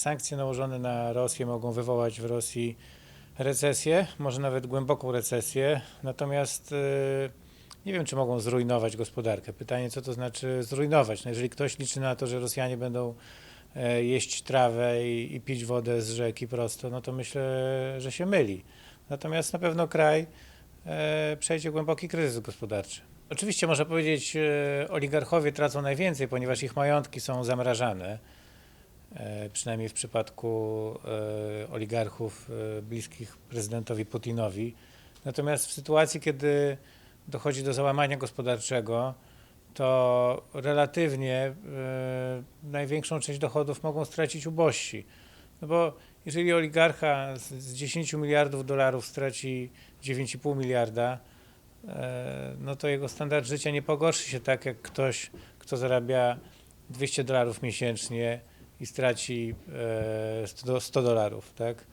Sankcje nałożone na Rosję mogą wywołać w Rosji recesję, może nawet głęboką recesję, natomiast y, nie wiem, czy mogą zrujnować gospodarkę. Pytanie, co to znaczy zrujnować? No jeżeli ktoś liczy na to, że Rosjanie będą e, jeść trawę i, i pić wodę z rzeki prosto, no to myślę, że się myli. Natomiast na pewno kraj e, przejdzie głęboki kryzys gospodarczy. Oczywiście można powiedzieć, e, oligarchowie tracą najwięcej, ponieważ ich majątki są zamrażane. E, Przynajmniej w przypadku e, oligarchów e, bliskich prezydentowi Putinowi. Natomiast w sytuacji, kiedy dochodzi do załamania gospodarczego, to relatywnie największą część dochodów mogą stracić ubożsi. No bo jeżeli oligarcha z- z 10 miliardów dolarów straci 9,5 miliarda, no to jego standard życia nie pogorszy się tak jak ktoś, kto zarabia 200 dolarów miesięcznie i straci e, 100 do- 100 dolarów, tak?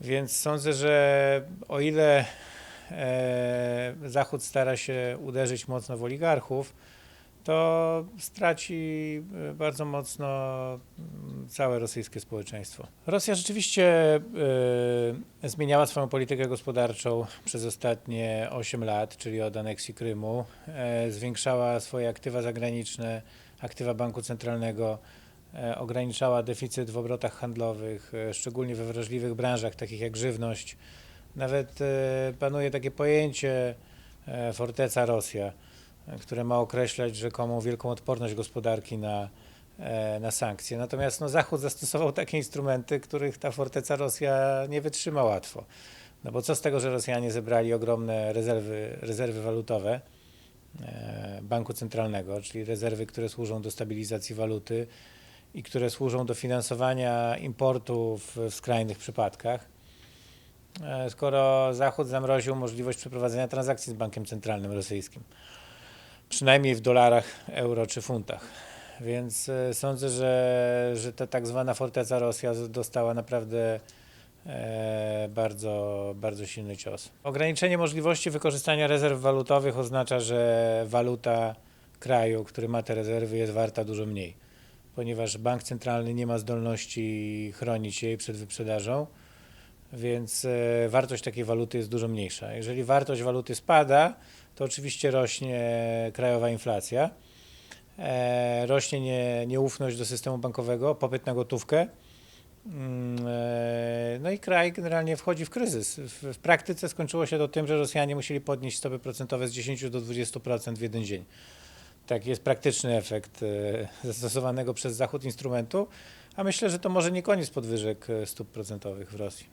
Więc sądzę, że o ile e, Zachód stara się uderzyć mocno w oligarchów, to straci e, bardzo mocno mm, całe rosyjskie społeczeństwo. Rosja rzeczywiście e, zmieniała swoją politykę gospodarczą przez ostatnie 8 lat, czyli od aneksji Krymu. E, zwiększała swoje aktywa zagraniczne, aktywa banku centralnego, e, ograniczała deficyt w obrotach handlowych, e, szczególnie we wrażliwych branżach, takich jak żywność. Nawet e, panuje takie pojęcie e, forteca Rosja, e, które ma określać rzekomą wielką odporność gospodarki na, e, na sankcje. Natomiast no, Zachód zastosował takie instrumenty, których ta forteca Rosja nie wytrzyma łatwo. No bo co z tego, że Rosjanie zebrali ogromne rezerwy, rezerwy walutowe e, banku centralnego, czyli rezerwy, które służą do stabilizacji waluty i które służą do finansowania importu w, skrajnych przypadkach. E, Skoro Zachód zamroził możliwość przeprowadzenia transakcji z bankiem centralnym rosyjskim, przynajmniej w dolarach, euro czy funtach. Więc e, sądzę, że, że ta tak zwana forteca Rosja dostała naprawdę e, bardzo, bardzo silny cios. Ograniczenie możliwości wykorzystania rezerw walutowych oznacza, że waluta kraju, który ma te rezerwy, jest warta dużo mniej, ponieważ bank centralny nie ma zdolności chronić jej przed wyprzedażą więc e, wartość takiej waluty jest dużo mniejsza. Jeżeli wartość waluty spada, to oczywiście rośnie krajowa inflacja, e, rośnie nie, nieufność do systemu bankowego, popyt na gotówkę. Mm, e, No i kraj generalnie wchodzi w kryzys. W, w praktyce skończyło się to tym, że Rosjanie musieli podnieść stopy procentowe z 10 do 20% w jeden dzień. Tak jest praktyczny efekt e, zastosowanego przez Zachód instrumentu, a myślę, że to może nie koniec podwyżek e, stóp procentowych w Rosji.